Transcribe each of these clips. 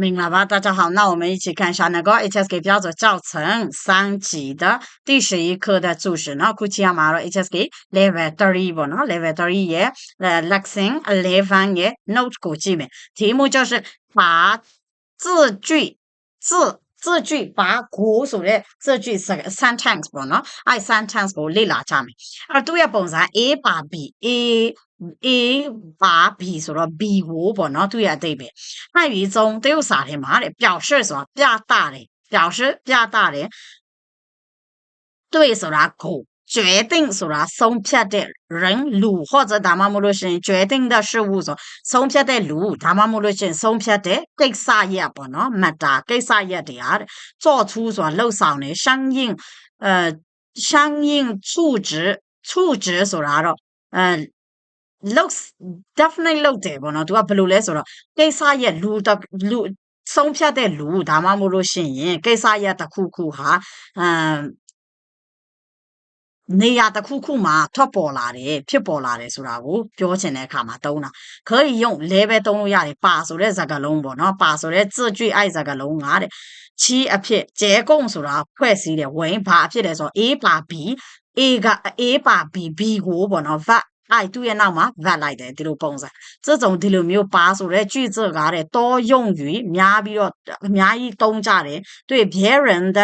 明了吧？大家好，那我们一起看一下那个 HSK 标准教程三级的第十一课的注释呢。估计要马了 HSK level Three 不呢？level Three 也呃 lesson eleven 也 note 估计没。题目就是把字句字字句把古所的字句是 sentence 不呢？爱 sentence 不列拉下面，而都要本身 A 把 B A。A 把 B ဆိုတော့ B ကိုပေါ့နော်သူရဲ့အတိတ်ပဲ汉语中都有啥的嘛的表示ဆိုတာပြ大တယ်表示ပြ大တယ်对ဆိုတာကို 决定ဆိုတာဆုံးဖြတ်တဲ့人လူ或者ဒါမှမဟုတ်လို့ရှိရင်决定的事物ဆိုဆုံးဖြတ်တဲ့လူဒါမှမဟုတ်လို့ရှိရင်ဆုံးဖြတ်တဲ့ကိစ္စရက်ပေါ့နော် matter ကိစ္စရက်တွေဟာ做出ဆိုတာလှုပ်ဆောင်နေ相应呃相应处置处置ဆိုတာတော့အဲ looks definitely လုပ်တယ်ပေါ့နော်သူကဘယ်လိုလဲဆိုတော့ကိစ္စရဲ့လူလူဆုံးဖြတ်တဲ့လူဒါမှမဟုတ်လို့ရှိရင်ကိစ္စရဲ့တစ်ခုခုဟာအမ် နေရာတစ်ခုခုမှာထွက်ပေါ်လာတယ်ဖြစ်ပေါ်လာတယ်ဆိုတာကိုပြောချင်တဲ့အခါမှာသုံးတာ可以用 level သုံးလို့ရတယ်ပါဆိုတဲ့စကားလုံးပေါ့နော်ပါဆိုတဲ့字句အဲ့စကားလုံးကတဲ့ချီးအဖြစ်ကျဲကုံဆိုတာဖွဲ့စည်းတယ်ဝင်ဘာအဖြစ်လဲဆိုတော့ A ပါ B A က A ပါ B B ကိုပေါ့နော် verb အဲ့သူ့ရဲ့နောက်မှာ verb လိုက်တယ်ဒီလိုပုံစံ这种ဒီလိုမျိုးပါဆိုတဲ့句子ကားတဲ့多用于များပြီးတော့အများကြီးသုံးကြတယ်对别人的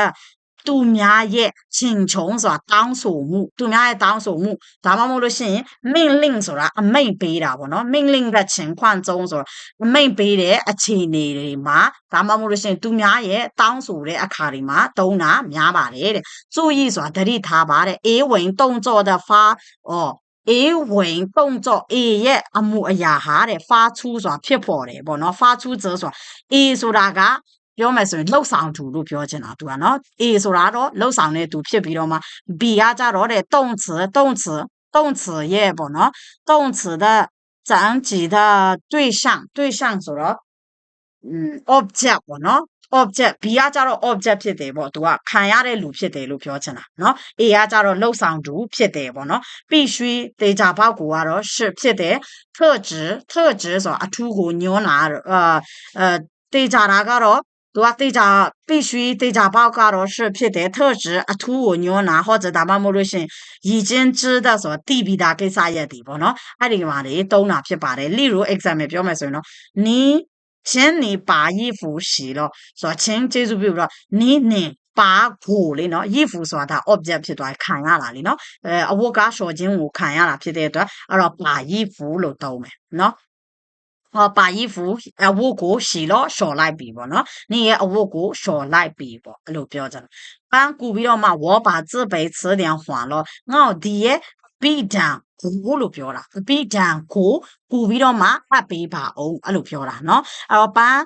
သူများရဲ့ရှင်ချုံဆိုတာတောင်းဆိုမှုသူများရဲ့တောင်းဆိုမှုဒါမှမဟုတ်လို့ရှိရင် min link ဆိုတာအမိန်ပေးတာပေါ့နော် min link ကချင်းခွန့်ဆုံးဆိုတာအမိန်ပေးတဲ့အခြေအနေတွေမှာဒါမှမဟုတ်လို့ရှိရင်သူများရဲ့တောင်းဆိုတဲ့အခါတွေမှာတုံးတာများပါတယ်တဲ့注意ဆိုတာတတိထားပါတဲ့အေးဝင်တုံ့ကြော်တဲ့ဖာဩအေးဝင်တုံ့ကြော်အေးရဲ့အမှုအရာဟာတဲ့ဖာချူဆိုတာဖြစ်ပေါ်တယ်ပေါ့နော်ဖာချူဇေဆိုတာအေးဆိုတာက ပြောမယ်ဆိုရင်လှုပ်ဆောင်သူလို့ပြောချင်တာသူကနော် A ဆိုတာတော့လှုပ်ဆောင်တဲ့သူဖြစ်ပြီးတော့မှ B ကကြတော့တဲ့动词动词动词ရဲ့ပေါ့နော်动词的整体的对象对象ဆိုတော့อืม object ပေါ့နော် object B ကကြတော့ object ဖြစ်တယ်ပေါ့သူကခံရတဲ့လူဖြစ်တယ်လို့ပြောချင်တာเนาะ A ကကြတော့လှုပ်ဆောင်သူဖြစ်တယ်ပေါ့เนาะ必须တေချာပေါက်ကိုကတော့是ဖြစ်တယ်特质特质ဆိုတော့အထူးကိုညွှန်းလာအာအဲတေချာတာကတော့ သူက对家必须对家报告的是别的特质啊，土我牛腩或者大把么路线已经知道说地比大给啥也地方咯，啊另外的都拿去把的，例如 exam 表面说呢，你请你把衣服洗了，说请记住比如说你你把裤哩နော်衣服ဆိုတာ object ဖြစ်သွားခံရတာလीနော်အဲအဝတ်ကရှော်ခြင်းကိုခံရတာဖြစ်တဲ့အတွက်အဲ့တော့把衣服လို့သုံးမယ်နော် ဟောပါ衣服အဝတ်ကို洗了လျှော်လိုက်ပြီပေါ့နော်你ရဲ့အဝတ်ကိုလျှော်လိုက်ပြီပေါ့အဲ့လိုပြောကြတယ်ပန်းကူပြီးတော့မှ我把这杯词典还了ငါ့ဒီရဲ့必当ကိုလို့ပြောတာ必当ကိုကူပြီးတော့မှအပ်ပေးပါအောင်အဲ့လိုပြောတာเนาะအဲ့တော့ပန်း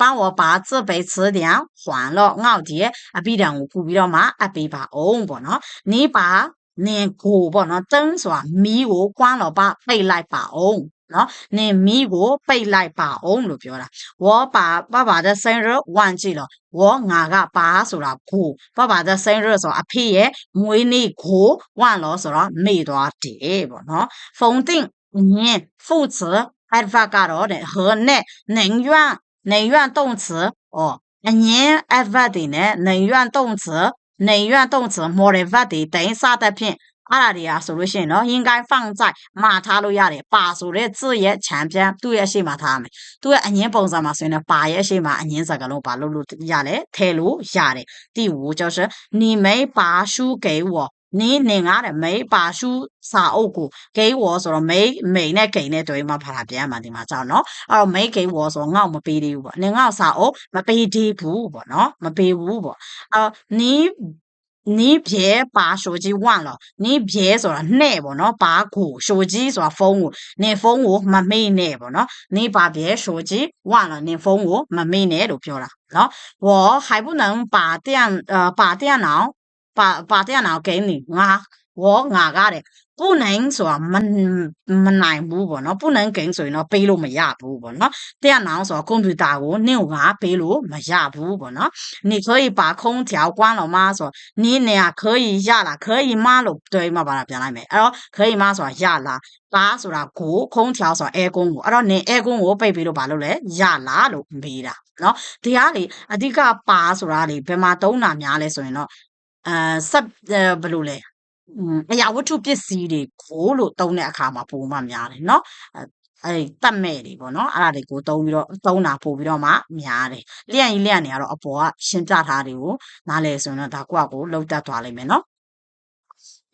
帮我把这杯词典还了ငါ့ဒီရဲ့အပိတံကိုကူပြီးတော့မှအပ်ပေးပါအောင်ပေါ့เนาะ你把နင်ကိုပေါ့နော်တန်းဆိုတာမီးကိုကွမ်းတော့ပါပိတ်လိုက်ပါအောင် နော်နင်မီးကိုပိတ်လိုက်ပါအောင်လို့ပြောတာ我把爸爸的生日忘记了我ငါကပါဆိုတာကို爸爸的生日ဆိုအဖေရဲ့မွေးနေ့ကို忘了ဆိုတော့မေ့သွားတယ်ပေါ့နော်否定念副词 adverb ကတော့တဲ့和နဲ့能愿能愿动词哦အငင်း adverb တွေနဲ့能愿动词能愿动词 modal verb တွေတိန်စသဖြင့် အဲ့ဒါတွေကဆိုလို့ရှိရင်နော်应该放在မှာထားလို့ရတယ်ပါဆိုတဲ့字ရဲ့ခြံပြန်သူ့ရဲ့ရှေ့မှာထားရမယ်သူ့ရဲ့အငင်းပုံစံမှာဆိုရင်ပါရဲ့ရှေ့မှာအငင်းစကားလုံးပါလို့လို့ရတယ်ထဲလို့ရတယ်第五就是你没把书给我你နင်ကတဲ့没把书စာအုပ်ကို给我ဆိုတော့没没နဲ့给နဲ့တွေ့မှာဖာပြန်မှာဒီမှာကြောက်နော်အဲ့တော့没给我ဆိုငေါ့မပေးသေးဘူးပေါ့နင်ငေါ့စာအုပ်မပေးသေးဘူးပေါ့နော်မပေးဘူးပေါ့အဲ့你 你别把手机忘了，你别说那不喏，把古手机说封我，你封我没没那不喏，你把别手机忘了，你封我没没那都票了。然后我还不能把电呃把电脑把把电脑给你啊。 我ငါကတဲ့ ပုနန်ဆိုတာမမနိုင်ဘူးပေါ့နော်ပုနန်ကိန်းဆိုရင်တော့ပေးလို့မရဘူးပေါ့နော်တဲ့နောင်ဆိုတော့ကွန်ပျူတာကိုနင့်ကပေးလို့မရဘူးပေါ့နော်你可以把空调关了吗ဆို你呢可以ရလား可以吗လို့တွေးမှပါတာပြန်လိုက်မယ်အဲ့တော့可以吗ဆိုတာရလားပါဆိုတာကို空调ဆိုတာအဲကွန်းကိုအဲ့တော့နင်အဲကွန်းကိုပိတ်ပြီးတော့ဘာလုပ်လဲရလားလို့မေးတာနော်ဒီဟာလေအဓိကပါဆိုတာလေဘယ်မှာသုံးတာများလဲဆိုရင်တော့အဲဆက်ဘယ်လိုလဲ အရာဝတ္ထုပစ္စည်းတွေကိုလို့သုံးတဲ့အခါမှာပိုမှများတယ်เนาะအဲတတ်မဲ့တွေပေါ့နော်အဲ့ဒါတွေကိုသုံးပြီးတော့သုံးတာပို့ပြီးတော့မှများတယ်လျှံကြီးလျှံနေရတော့အပေါ်ကရှင်းပြထားတွေကိုနားလဲဆိုရင်တော့ဒါကိုကကိုလှုပ်တတ်သွားလိမ့်မယ်နော်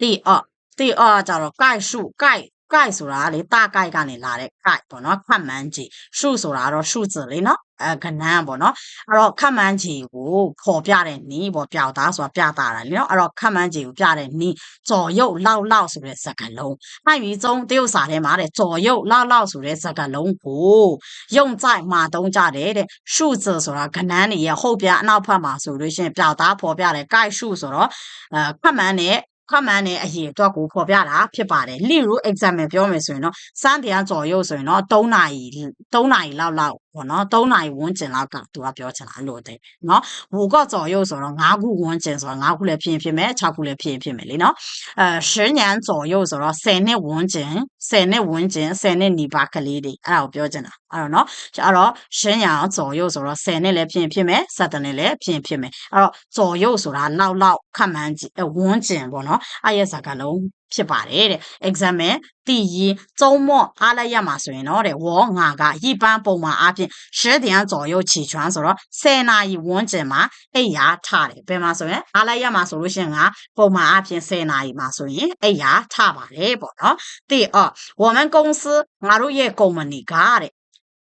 တိအော့တိအော့ကြတော့ kait 数 kait ကိုက်ဆိုတာလေတာကိုက်ကနေလာတဲ့ကိုက်ပေါ့နော်ခတ်မှန်းချီရှုဆိုတာတော့ရှုစလေနော်အဲကနန်းပေါ့နော်အဲ့တော့ခတ်မှန်းချီကိုဖော်ပြတဲ့နီးပေါ့ပြောက်သားဆိုတာပြတာတာလေနော်အဲ့တော့ခတ်မှန်းချီကိုပြတဲ့နီးကြော်ရုပ်လောက်လောက်ဆိုတဲ့စကားလုံးနှိုက်ပြီးစုံတရုတ်စာထဲမှာတဲ့ကြော်ရုပ်လောက်လောက်ဆိုတဲ့စကားလုံးကိုယုံကြိုက်မှာတုံးကြတယ်တဲ့ရှုစဆိုတာကနန်းနေရဟုတ်ပြအနောက်ဖက်မှာဆိုလို့ရှိရင်ပြောက်သားဖော်ပြတယ်ကိုက်ရှုဆိုတော့အဲခတ်မှန်းနဲ့ ခမှန်တဲ့အရေးအတွက်ကိုဖော်ပြတာဖြစ်ပါတယ်例如 example ပြောမယ်ဆိုရင်တော့စမ်းတရားကြော်ရုပ်ဆိုရင်တော့3နာရီ3နာရီလောက်လောက်ပေါ့နော်3နာရီဝန်းကျင်လောက်ကသူကပြောချင်တာအဲ့လိုတဲ့နော်ဝူကော့ကြော်ရုပ်ဆိုတော့9ခုဝန်းကျင်ဆိုတော့9ခုလည်းဖြစ်ရင်ဖြစ်မယ်6ခုလည်းဖြစ်ရင်ဖြစ်မယ်လေနော်အဲ10年左右ဆိုတော့10နှစ်ဝန်းကျင်10နှစ်ဝန်းကျင်10နှစ်နီးပါးကလေးတွေအဲ့ဒါကိုပြောချင်တာအဲ့တော့နော်အဲ့တော့10年左右ဆိုတော့10နှစ်လည်းဖြစ်ရင်ဖြစ်မယ်7နှစ်လည်းဖြစ်ရင်ဖြစ်မယ်အဲ့တော့左右ဆိုတာလောက်လောက်ခန့်မှန်းကြည့်ဝန်းကျင်ပေါ့နော် အဲ့ရဲ့စကားလုံးဖြစ်ပါတယ်တဲ့ example 第一周末အားလိုက်ရမှာဆိုရင်တော့တဲ့ဝေါငါက一般ပုံမှန်အားဖြင့်10点左右起床ဆိုတော့10နာရီဝန်းကျင်မှာအိပ်ရာထတယ်ဘယ်မှာဆိုရင်အားလိုက်ရမှာဆိုလို့ရှိရင်ကပုံမှန်အားဖြင့်10နာရီမှာဆိုရင်အိပ်ရာထပါတယ်ပေါ့နော်第二我们公司ငါတို့ရဲ့ကုမ္ပဏီကတဲ့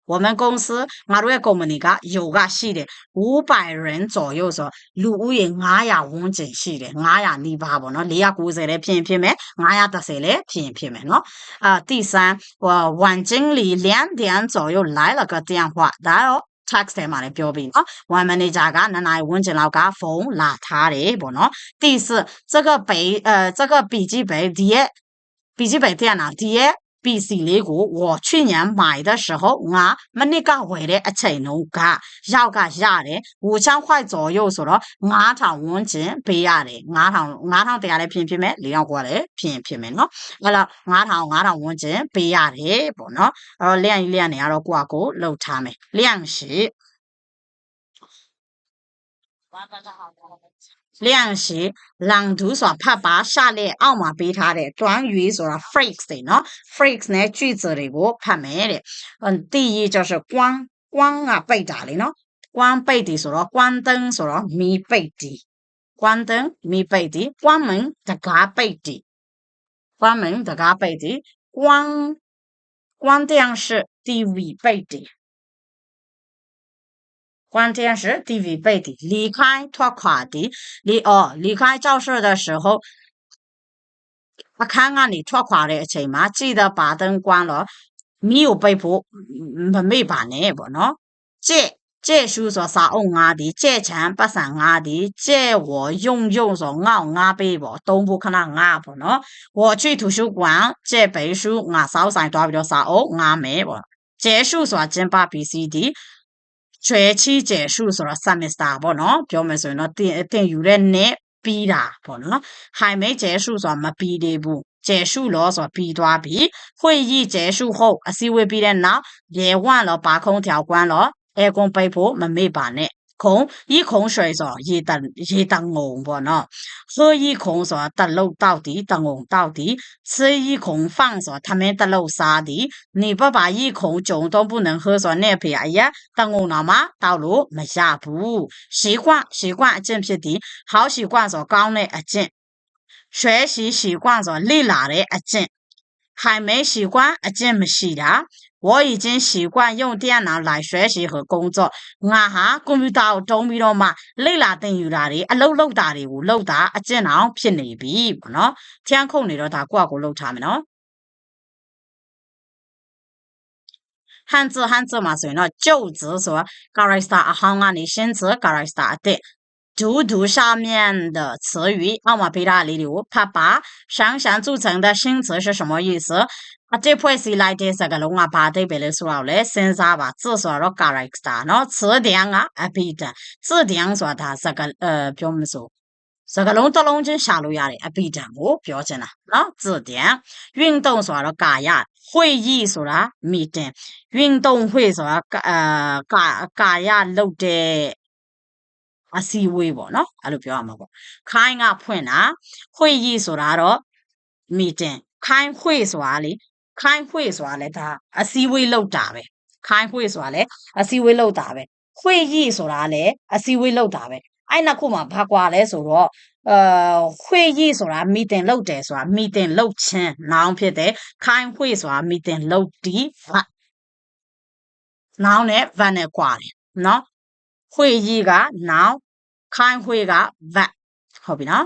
我们公司ငါတို့ရဲ့ကုမ္ပဏီက有ကရှိတယ်500人左右ဆိုလူဦးရေ900ဝန်းကျင်ရှိတယ်900နီးပါးပေါ့နော်490လည်းဖြစ်ရင်ဖြစ်မယ်930လည်းဖြစ်ရင်ဖြစ်မယ်နော်အာ第三我晚经理两点左右来了个电话ဒါတော့ tax ထဲမှာလည်းပြောပြီးနော် one manager ကနှစ်နာရီဝန်းကျင်လောက်ကဖုန်းလာထားတယ်ပေါ့နော်第四这个北呃这个笔记本ဒီရဲ့笔记本电脑ဒီရဲ့ PC လေးကို我去年买的时候ငါမနစ်ကဝယ်တဲ့အချိန်တုန်းကရောက်ကရတယ်ဝူချောင်းခွိုက်左右ဆိုတော့9000ဝန်းကျင်ပေးရတယ်9000 9000တရားလည်းဖြစ်ဖြစ်မယ်၄000ကိုလည်းဖြစ်ဖြစ်မယ်နော်အဲ့တော့9000 9000ဝန်းကျင်ပေးရတယ်ပေါ့နော်အဲ့တော့လျှံကြီးလျှံနေရတော့ကိုကကိုလှုပ်ထားမယ်လျှံရှိ 练习，朗读上拍把下列，奥玛贝塔的短语说了 freaks 的喏，freaks 呢句子里个怕没的。嗯，第一就是光光啊被打的呢，光被的说了，光灯说了，米被的，光灯米被的，关门的家被的，关门的家被的，光光电视 TV 被的。关键是地位被的，离开拖垮的，离哦，离开教室的时候，他看看你拖垮了，起码记得把灯关了。没有被迫，没没把那不呢？借借书说上阿的，借钱不上阿的，借我用用说阿阿背不，都不可能阿不呢？我去图书馆借本书，我手上多了啥？我阿没不？借书说先把 B C D。 တာကျင်းပပြီးစီဒီကျွဲချီကျဲရှုဆိုတော့ semester ပေါ့နော်ပြောမယ်ဆိုရင်တော့တင်တင်ယူတဲ့နှစ်ပြီးတာပေါ့နော်ဟိုင်မဲကျဲရှုဆိုတာမပြီးသေးဘူး结束了ဆိုပြီးသွားပြီ会议结束后အစည်းအဝေးပြီးတဲ့နောက်ရေဝန့်了把空调关了အဲကွန်ပိတ်ဖို့မမေ့ပါနဲ့ 孔一孔水嗦，一等一等红不喏，喝一孔嗦，得漏到底，得红到底，吃一孔饭嗦，他们得漏啥的？你不把一孔酒都不能喝嗦，那撇哎呀，得红了吗？道路没下步，习惯习惯正撇的，好习惯嗦高呢一进，学习习惯嗦立哪的一进，还没习惯一进没习的。我已经习惯用电脑来学习和工作ငါဟာကွန်ပျူတာကိုတုံးပြီးတော့မှလေ့လာသင်ယူတာတွေအလုပ်လုပ်တာတွေကိုလုပ်တာအကျင့်အောင်ဖြစ်နေပြီပေါ့နော်။ချမ်းခုန်နေတော့ဒါကိုယ့်အကိုလုပ်ထားမယ်နော်။汉字汉字မှာဆိုရင်တော့ကျုပ်字ဆိုတော့ character အဟောင်းကနေရှင်း字 character အသစ် 读读上面的词语，အောက်မှာပေးထားတာလေးတွေကိုဖတ်ပါ想想组成的新词是什么意思 အတိတ်ဖွဲ့စည်းလိုက်တဲ့စကားလုံးကဘာအတိတ်ပဲလဲဆိုတော့လေစဉ်းစားပါ字ဆိုတော့ character เนาะ词典ကအဘိဓာန်字典ဆိုတာဒါစကားအဲပြောမစို့စကားလုံးတစ်လုံးချင်းရှာလို့ရတယ်အဘိဓာန်ကိုပြောချင်တာเนาะ字典运动ဆိုတော့ကာယ会议ဆိုတာ meeting 运动会ဆိုတာအဲကာကာယလုပ်တဲ့အစည်းအဝေးပေါ့နော်အဲ့လိုပြောရမှာပေါ့ခိုင်းကဖွင့်တာ会议ဆိုတာတော့ meeting ခိုင်း会ဆိုတာလေ ခိုင်းဖွေဆိုတာလဲဒါအစည်းဝေးလောက်တာပဲခိုင်းဖွေဆိုတာလဲအစည်းဝေးလောက်တာပဲခွေရီဆိုတာလဲအစည်းဝေးလောက်တာပဲအဲ့နှစ်ခုမှာဘာကွာလဲဆိုတော့အာခွေရီဆိုတာမီတင်လောက်တယ်ဆိုတာမီတင်လောက်ချင်းနောင်ဖြစ်တယ်ခိုင်းခွေဆိုတာမီတင်လောက်တီဗတ်နောင်နဲ့ van နဲ့ကွာတယ်နော်ခွေရီကနောင်ခိုင်းခွေကဗတ်ဟုတ်ပြီနော်